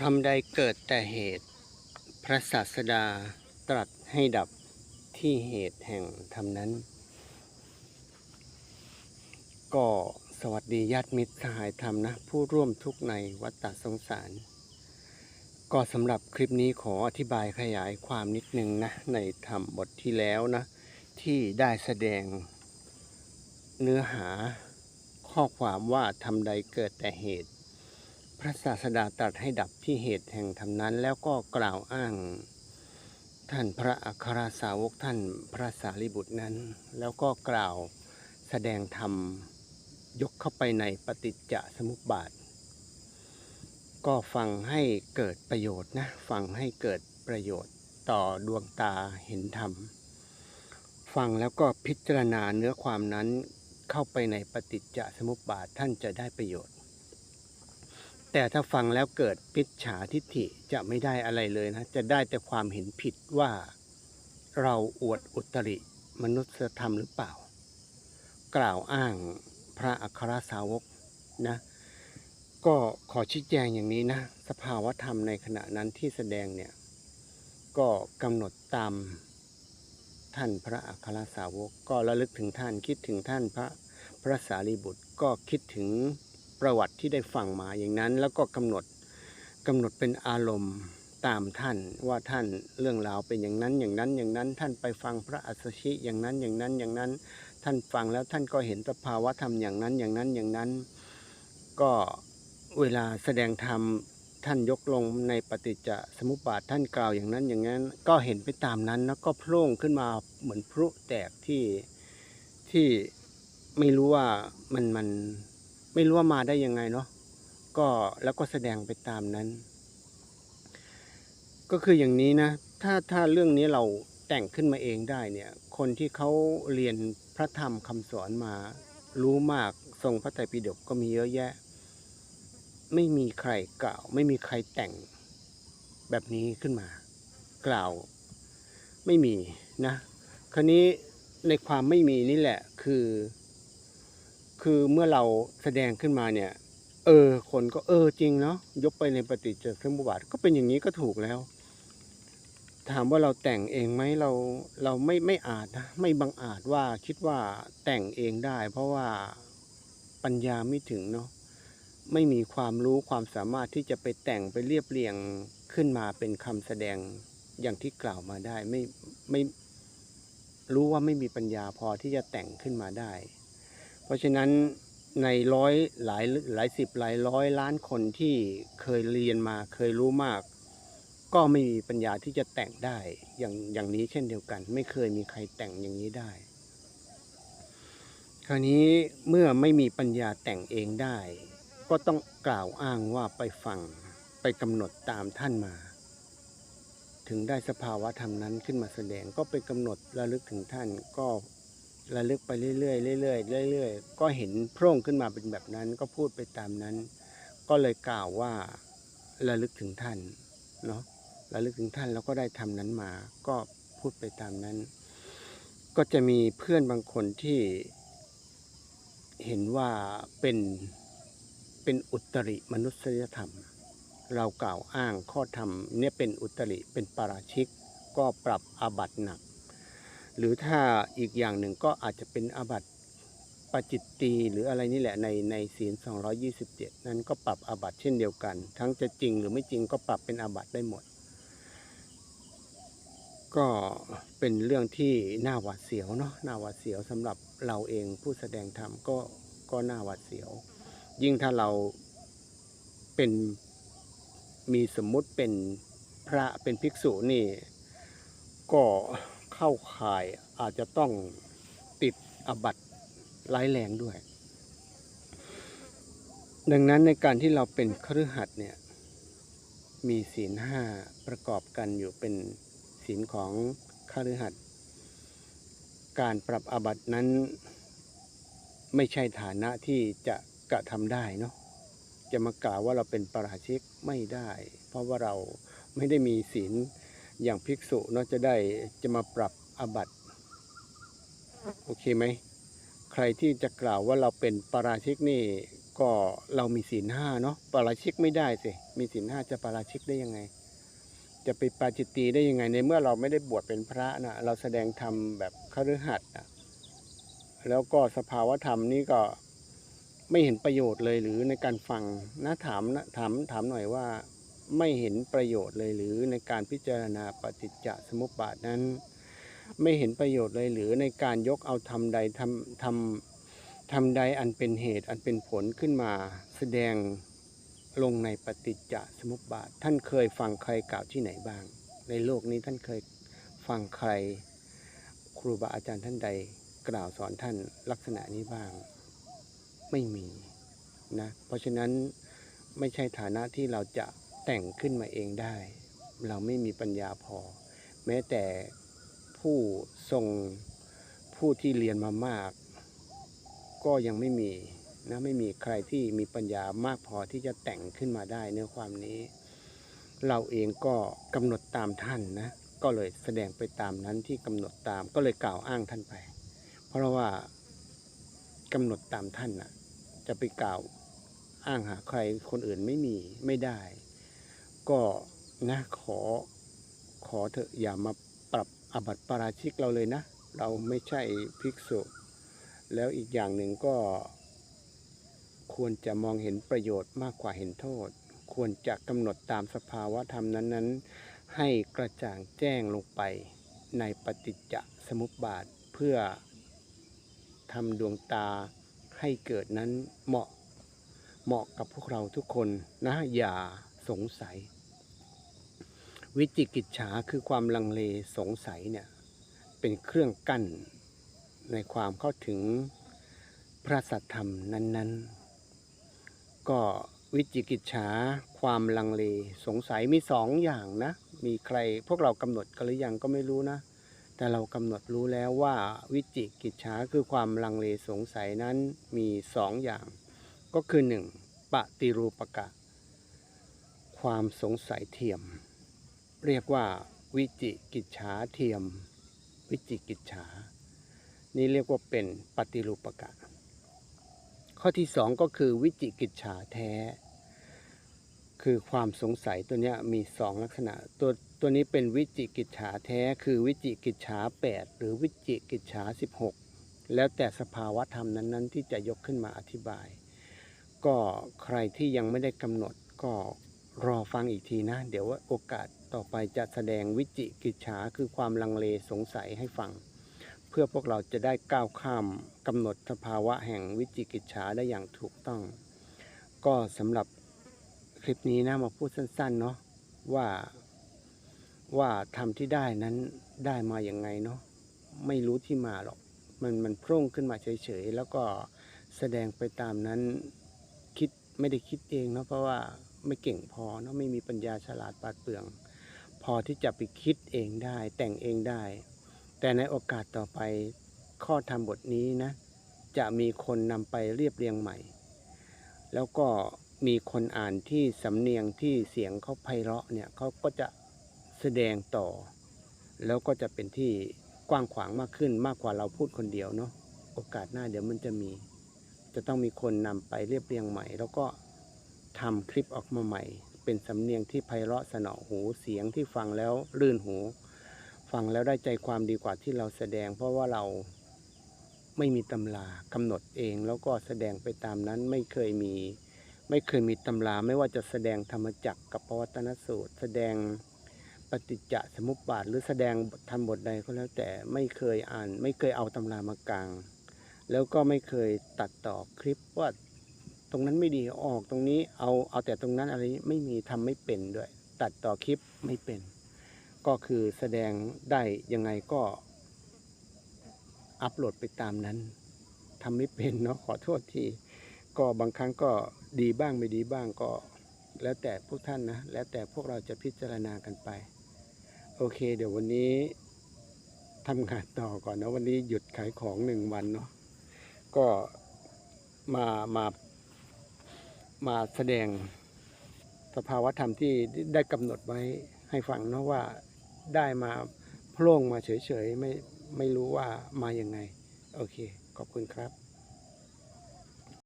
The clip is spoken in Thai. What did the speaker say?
ทำใดเกิดแต่เหตุ พระศาสดาตรัสให้ดับที่เหตุแห่งธรรมนั้น ก็สวัสดีญาติมิตรสหายธรรมนะ ผู้ร่วมทุกข์ในวัฏฏสงสาร ก็สำหรับคลิปนี้ขออธิบายขยายความนิดนึงนะ ในธรรมบทที่แล้วนะ ที่ได้แสดงเนื้อหาข้อความว่าทำใดเกิดแต่เหตุ พระศาสดาตรัสให้ดับที่เหตุแห่งธรรมนั้น แล้วก็กล่าวอ้าง ท่านพระอัครสาวกท่านพระสารีบุตรนั้น แล้วก็กล่าวแสดงธรรมยกเข้าไปในปฏิจจสมุปบาท ก็ฟังให้เกิดประโยชน์นะฟังให้เกิดประโยชน์ต่อดวงตาเห็นธรรม ฟังแล้วก็พิจารณาเนื้อความนั้นเข้าไปในปฏิจจสมุปบาทท่านจะได้ประโยชน์ แต่ถ้าฟังแล้วเกิดปิจฉาทิฏฐิจะไม่ได้อะไรเลยนะ จะได้แต่ความเห็นผิดว่าเราอวดอุตริมนุษยธรรมหรือเปล่า กล่าวอ้างพระอัครสาวกนะ ก็ขอชี้แจงอย่างนี้นะ สภาวธรรมในขณะนั้นที่แสดงเนี่ย ก็กำหนดตามท่านพระอัครสาวก ก็ระลึกถึงท่านคิดถึงท่านพระพระสารีบุตรก็คิดถึง ประวัติที่ได้ฟังมาอย่างนั้น แล้วก็กำหนดกำหนดเป็นอารมณ์ตามท่านว่าท่านเรื่องราวเป็นอย่างนั้นอย่างนั้นอย่างนั้น ท่านไปฟังพระอัสชิอย่างนั้นอย่างนั้นอย่างนั้น ท่านฟังแล้วท่านก็เห็นสภาวะธรรมอย่างนั้นอย่างนั้นอย่างนั้น ก็เวลาแสดงธรรมท่านยกลงในปฏิจจสมุปบาทท่านกล่าวอย่างนั้นอย่างนั้น ก็เห็นไปตามนั้นแล้วก็โผล่ขึ้นมาเหมือนพลุแตกที่ที่ไม่รู้ว่ามันมัน ไม่รู้ว่ามาได้ยังไงเนาะก็แล้วก็แสดงไปตามนั้น ก็คืออย่างนี้นะ ถ้าถ้าเรื่องนี้เราแต่งขึ้นมาเองได้เนี่ย คนที่เขาเรียนพระธรรมคำสอนมา รู้มากทรงพระไตรปิฎกก็มีเยอะแยะ ไม่มีใครกล่าว ไม่มีใครแต่งแบบนี้ขึ้นมา กล่าวไม่มีนะ คราวนี้ในความไม่มีนี่แหละคือ คือเมื่อเราแสดงขึ้นมาเนี่ย เออ คนก็เออจริงเนาะยกไปในปฏิจจสมุปบาทก็เป็นอย่างนี้ก็ถูกแล้ว ถามว่าเราแต่งเองไหมเราเราไม่ไม่อาจนะไม่บังอาจว่าคิดว่าแต่งเองได้ เพราะว่าปัญญาไม่ถึงเนาะไม่มีความรู้ความสามารถที่จะไปแต่งไปเรียบเรียงขึ้นมาเป็นคำแสดงอย่างที่กล่าวมาได้ไม่ไม่รู้ว่าไม่มีปัญญาพอที่จะแต่งขึ้นมาได้ เพราะฉะนั้นในร้อยหลายหลายสิบหลายร้อยล้านคนที่เคยเรียนมาเคยรู้มาก ก็ไม่มีปัญญาที่จะแต่งได้อย่างอย่างนี้เช่นเดียวกัน ไม่เคยมีใครแต่งอย่างนี้ได้ คราวนี้เมื่อไม่มีปัญญาแต่งเองได้ ก็ต้องกล่าวอ้างว่าไปฟังไปกำหนดตามท่านมา ถึงได้สภาวะธรรมนั้นขึ้นมาแสดงก็ไปกำหนดระลึกถึงท่านก็ ระลึกไปเรื่อยๆเรื่อยๆเรื่อยๆ ก็เห็นโพร่งขึ้นมาเป็นแบบนั้น ก็พูดไปตามนั้น ก็เลยกล่าวว่าระลึกถึงท่านเนาะระลึกถึงท่านแล้วก็ได้ทำนั้นมา ก็พูดไปตามนั้น ก็จะมีเพื่อนบางคนที่เห็นว่าเป็นเป็นอุตริมนุษยธรรม เรากล่าวอ้างข้อธรรมเนี่ยเป็นอุตริเป็นปาราชิก ก็ปรับอาบัติหนัก หรือถ้าอีกอย่างหนึ่งก็อาจจะเป็นอาบัติปจิตตีหรืออะไรนี่แหละในในศีล 227 นั้นก็ปรับอาบัติเช่นเดียวกัน ทั้งจะจริงหรือไม่จริงก็ปรับเป็นอาบัติได้หมด ก็เป็นเรื่องที่น่าหวาดเสียวเนาะน่าหวาดเสียวสำหรับเราเองผู้แสดงธรรมก็ก็น่าหวาดเสียว ยิ่งถ้าเราเป็นมีสมมุติเป็นพระเป็นภิกษุนี่ก็ เข้าข่ายอาจจะต้องติดอบัตร้ายแรงด้วย ดังนั้นในการที่เราเป็นครือขัดเนี่ย มีศีลห้าประกอบกันอยู่เป็นศีลของคฤหัสถ์การปรับอาบัตินั้น ไม่ใช่ฐานะที่จะกระทำได้เนาะจะมากล่าวว่าเราเป็นปาราชิกไม่ได้ เพราะว่าเราไม่ได้มีศีล อย่างภิกษุเนาะจะได้จะมาปรับอาบัติโอเคไหม ใครที่จะกล่าวว่าเราเป็นปาราชิกนี่ก็เรามีศีลห้าเนาะปาราชิกไม่ได้สิมีศีลห้าจะปาราชิกได้ยังไง จะไปปาจิตตีได้ยังไงในเมื่อเราไม่ได้บวชเป็นพระนะเราแสดงธรรมแบบคฤหัสถ์นะแล้วก็สภาวธรรมนี้ก็ไม่เห็นประโยชน์เลยหรือในการฟังนะถามนะถามถามหน่อยว่า ไม่เห็นประโยชน์เลยหรือในการพิจารณาปฏิจจสมุปบาทนั้น ไม่เห็นประโยชน์เลยหรือในการยกเอาธรรมใดทำทำทำใดอันเป็นเหตุอันเป็นผลขึ้นมา แสดงลงในปฏิจจสมุปบาท ท่านเคยฟังใครกล่าวที่ไหนบ้าง ในโลกนี้ท่านเคยฟังใคร ครูบาอาจารย์ท่านใดกล่าวสอนท่านลักษณะนี้บ้าง ไม่มีนะเพราะฉะนั้นไม่ใช่ฐานะที่เราจะ แต่งขึ้นมาเองได้ เราไม่มีปัญญาพอ แม้แต่ผู้ทรงผู้ที่เรียนมามาก ก็ยังไม่มีนะไม่มีใครที่มีปัญญามากพอที่จะแต่งขึ้นมาได้เนื้อความนี้ เราเองก็กำหนดตามท่านนะก็เลยแสดงไปตามนั้นที่กำหนดตามก็เลยกล่าวอ้างท่านไป เพราะว่ากำหนดตามท่านนะจะไปกล่าวอ้างหาใครคนอื่นไม่มีไม่ได้ ก็นะขอขอเถอะอย่ามาปรับอบัติปาราชิกเราเลยนะ เราไม่ใช่ภิกษุ แล้วอีกอย่างหนึ่งก็ควรจะมองเห็นประโยชน์มากกว่าเห็นโทษ ควรจะกำหนดตามสภาวะธรรมนั้น ๆ ให้กระจ่างแจ้งลงไปในปฏิจจสมุปบาทเพื่อทำดวงตาให้เกิดนั้นเหมาะเหมาะกับพวกเราทุกคนนะอย่าสงสัย วิจิกิจฉาคือความลังเลสงสัยเนี่ยเป็นเครื่องกั้นในความเข้าถึงพระสัทธรรมนั้น ๆ ก็วิจิกิจฉาความลังเลสงสัยมีสองอย่างนะ มีใครพวกเรากำหนดกันหรือยังก็ไม่รู้นะ แต่เรากำหนดรู้แล้วว่าวิจิกิจฉาคือความลังเลสงสัยนั้นมีสองอย่าง ก็คือหนึ่งปฏิรูปกะ ความสงสัยเทียม เรียกว่าวิจิกิจฉาเทียม วิจิกิจฉา นี่เรียกว่าเป็นปฏิรูปกะ ข้อที่สองก็คือวิจิกิจฉาแท้ คือความสงสัยตัวนี้มีสองลักษณะ ตัวตัวนี้เป็นวิจิกิจฉาแท้ คือวิจิกิจฉาแปดหรือวิจิกิจฉาสิบหกแล้วแต่สภาวะธรรมนั้น ๆ ที่จะยกขึ้นมาอธิบาย ก็ใครที่ยังไม่ได้กำหนดก็ รอฟังอีกทีนะ เดี๋ยวว่าโอกาสต่อไปจะแสดงวิจิกิจฉาคือความลังเลสงสัยให้ฟัง เพื่อพวกเราจะได้ก้าวข้ามกำหนดสภาวะแห่งวิจิกิจฉาได้อย่างถูกต้อง ก็สำหรับคลิปนี้นะมาพูดสั้นๆเนาะว่าว่าทำที่ได้นั้นได้มาอย่างไงเนาะไม่รู้ที่มาหรอก มันมันโพร่งขึ้นมาเฉยๆ แล้วก็แสดงไปตามนั้นคิดไม่ได้คิดเองเนาะเพราะว่า ไม่เก่งพอเนาะไม่มีปัญญาฉลาดปาดเปรื่อง พอที่จะไปคิดเองได้ แต่งเองได้ แต่ในโอกาสต่อไปข้อธรรมบทนี้นะ จะมีคนนำไปเรียบเรียงใหม่ แล้วก็มีคนอ่านที่สำเนียงที่เสียงเขาไพเราะเนี่ยเขาก็จะแสดงต่อ แล้วก็จะเป็นที่กว้างขวางมากขึ้นมากกว่าเราพูดคนเดียวเนาะโอกาสหน้าเดี๋ยวมันจะมี จะต้องมีคนนำไปเรียบเรียงใหม่ แล้วก็ ทำคลิปออกมาใหม่ เป็นสำเนียงที่ไพเราะสนอหูเสียงที่ฟังแล้วลื่นหู ฟังแล้วได้ใจความดีกว่าที่เราแสดง เพราะว่าเราไม่มีตำรากำหนดเอง แล้วก็แสดงไปตามนั้นไม่เคยมี ไม่เคยมีตำราไม่ว่าจะแสดงธรรมจักรกับปวัตนสูตร แสดงปฏิจจสมุปบาท หรือแสดงทำบทใดก็แล้วแต่ไม่เคยอ่าน ไม่เคยเอาตำรามากลางแล้วก็ไม่เคยตัดต่อคลิปว่า ตรงนั้นไม่ดีออกตรงนี้เอาเอาแต่ตรงนั้นอะไรไม่มีทำไม่เป็นด้วย ตัดต่อคลิปไม่เป็น ก็คือแสดงได้ยังไงก็อัปโหลดไปตามนั้นทำไม่เป็นเนาะขอโทษทีก็บางครั้งก็ดีบ้างไม่ดีบ้างก็แล้วแต่พวกท่านนะ แล้วแต่พวกเราจะพิจารณากันไป โอเค เดี๋ยววันนี้ทำงานต่อก่อนนะวันนี้หยุดขายของหนึ่งวันเนาะก็มามา มาแสดงสภาวะธรรมที่ได้กำหนดไว้ให้ฟังเนาะว่าได้มาโพล่งมาเฉยๆไม่ไม่รู้ว่ามาอย่างไง โอเค ขอบคุณครับ